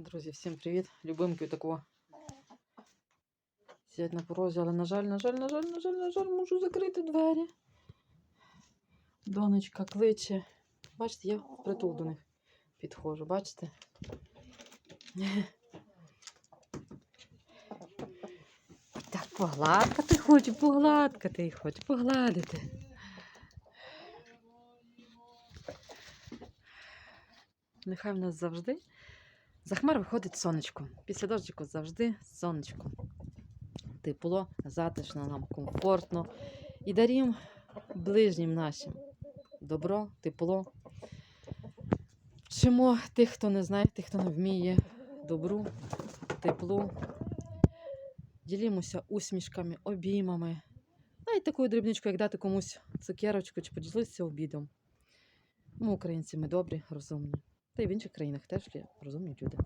Друзі, всім привіт! Любимки такого. Сидять на порозі, але, на жаль, на жаль, на жаль, на жаль, на жаль, можу закрити двері. Донечка кличе. Бачите, я впритул до них підходжу, бачите? Так, погладкати хочу, погладкати їх хочу, погладити. Нехай в нас завжди за хмар виходить сонечко. Після дощику завжди сонечко. Тепло, затишно нам, комфортно. І дарім ближнім нашим добро, тепло. Вчимо тих, хто не знає, тих, хто не вміє добру, теплу. Ділімося усмішками, обіймами. Навіть такою дрібничкою, як дати комусь цукерочку чи поділитися обідом. Ми, українці, ми добрі, розумні. Та й в інших країнах теж є розумні люди.